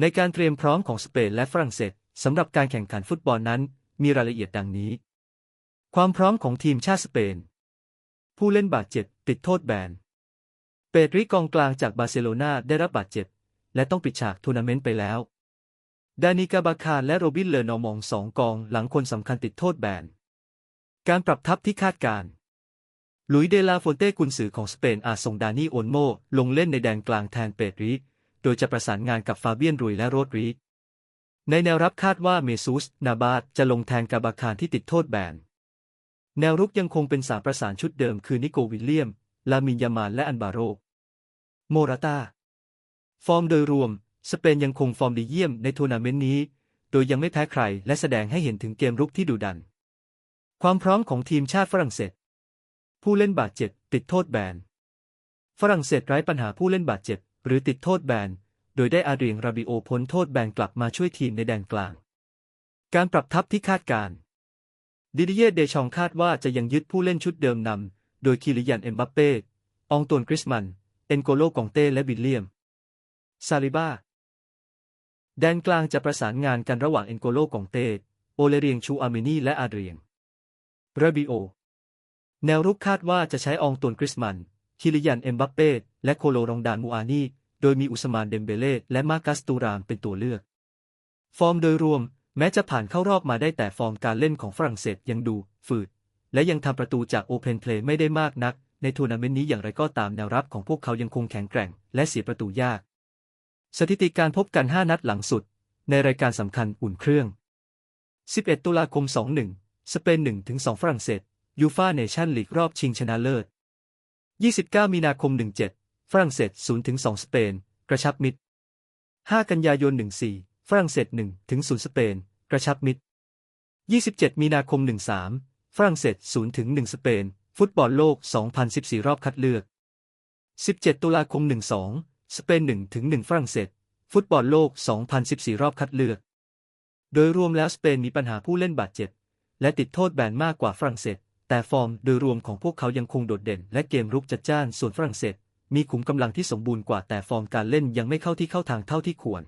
ในการเตรียมพร้อมของสเปนและฝรั่งเศสสำหรับการแข่งขันฟุตบอลนั้น มีรายละเอียดดังนี้ ความพร้อมของทีมชาติสเปน ผู้เล่นบาดเจ็บติดโทษแบน เปดริกองกลางจากบาร์เซโลนาได้รับบาดเจ็บ และต้องปิดฉากทัวร์นาเมนต์ไปแล้ว ดานิกาบาคารและโรบินเลอนอมองสองกองหลังคนสำคัญติดโทษแบน การปรับทัพที่คาดการณ์หลุยเดลาโฟนเต้กุนซือของสเปนอาจส่งดานี่โอนโมลงเล่นในแดนกลางแทนเปดริ โดยจะประสานงานกับฟาเบียนรุยและโรดริกในแนวรับคาดว่าเมซุสนาบาตจะลงแทนกาบาคารที่ติดโทษแบน แนวรุกยังคงเป็นสามประสานชุดเดิมคือนิโกวิลเลียม ลามินยามานและอันบาโร โมราตา ฟอร์มโดยรวม สเปนยังคงฟอร์มดีเยี่ยมในทัวร์นาเมนต์นี้ โดยยังไม่แพ้ใครและแสดงให้เห็นถึงเกมรุกที่ดุดัน ความพร้อมของทีมชาติฝรั่งเศส ผู้เล่นบาดเจ็บ ติดโทษแบน ฝรั่งเศสไร้ปัญหาผู้เล่นบาดเจ็บ หรือติดโทษแบน โดยได้อาเรียงราบิโอพ้นโทษแบนกลับมาช่วยทีมในแดนกลาง การปรับทัพที่คาดการณ์ดิดิเยเดชองคาดว่าจะยังยึดผู้เล่นชุดเดิมนำ โดยคิริยันเอ็มบัปเป้อองตวนกริสมัน เอนโกโลกองเต้และวิลเลียม ซาลิบาแดนกลางจะประสานงานกันระหว่างเอนโกโลกองเต้โอเลเรียงชูอาเมนีและอาเรียงราบิโอ แนวรุกคาดว่าจะใช้อองตวนกริสมัน คิริยันเอ็มบัปเป้และโคโลรองดานมูอานีโดยมีอุสมานเดมเบเล่และมากัสตูรามเป็นตัวเลือก ฟอร์มโดยรวม แม้จะผ่านเข้ารอบมาได้แต่ฟอร์มการเล่นของฝรั่งเศสยังดู ฝืด และยังทำประตูจากโอเพนเพลย์ไม่ได้มากนัก ในทัวร์นาเมนต์นี้อย่างไรก็ตามแนวรับของพวกเขายังคงแข็งแกร่ง และเสียประตูยาก สถิติการพบกัน 5 นัดหลังสุด ในรายการสำคัญอุ่นเครื่อง 11 ตุลาคม 21 สเปน 1-2 ฝรั่งเศสยูฟาเนชั่นลีกรอบชิงชนะเลิศ 29 มีนาคม 17 ฝรั่งเศส 0-2 สเปน กระชับมิตร 5 กันยายน 14 ฝรั่งเศส 1-0 สเปน กระชับมิตร 27 มีนาคม 13 ฝรั่งเศส 0-1 สเปน ฟุตบอลโลก 2014 รอบคัดเลือก 17 ตุลาคม 12 สเปน 1-1 ฝรั่งเศส ฟุตบอลโลก 2014 รอบคัดเลือก โดยรวมแล้วสเปนมีปัญหาผู้เล่นบาดเจ็บ และติดโทษแบนมากกว่าฝรั่งเศส แต่ฟอร์มโดยรวมของพวกเขายังคงโดดเด่น และเกมรุกจัดจ้านส่วนฝรั่งเศส มีขุมกำลังที่สมบูรณ์กว่าแต่ฟอร์มการเล่นยังไม่เข้าที่เข้าทางเท่าที่ควร